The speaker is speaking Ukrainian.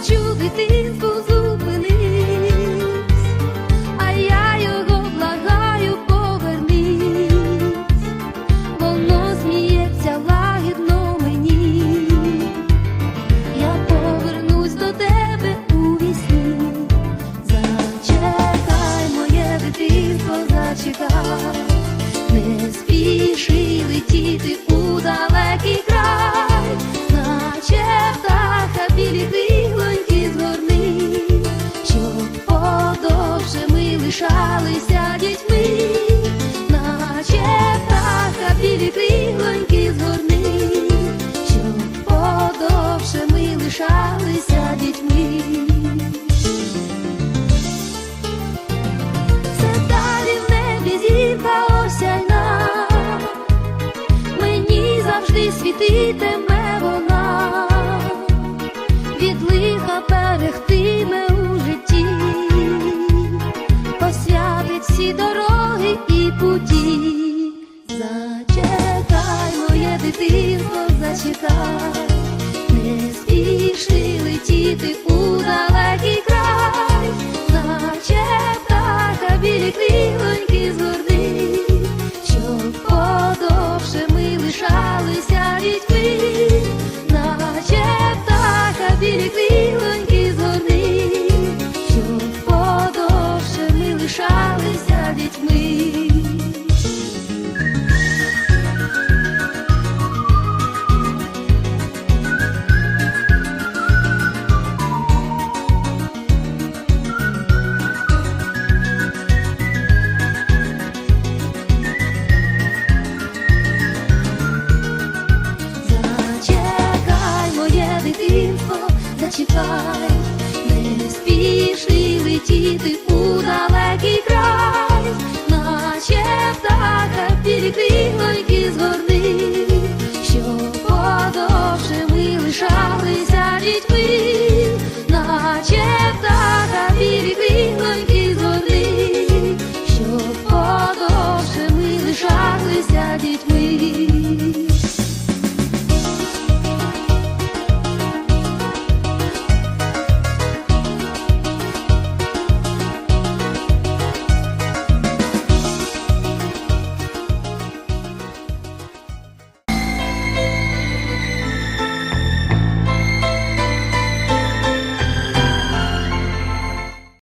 хочу дитинку зупинись, а я його благаю, повернись, воно сміється лагідно мені, я повернусь до тебе у вісні, зачекай моє дитинко, зачекай, не спіши летіти у далекий. Не спіши летіти у чекай, не спіши летіти.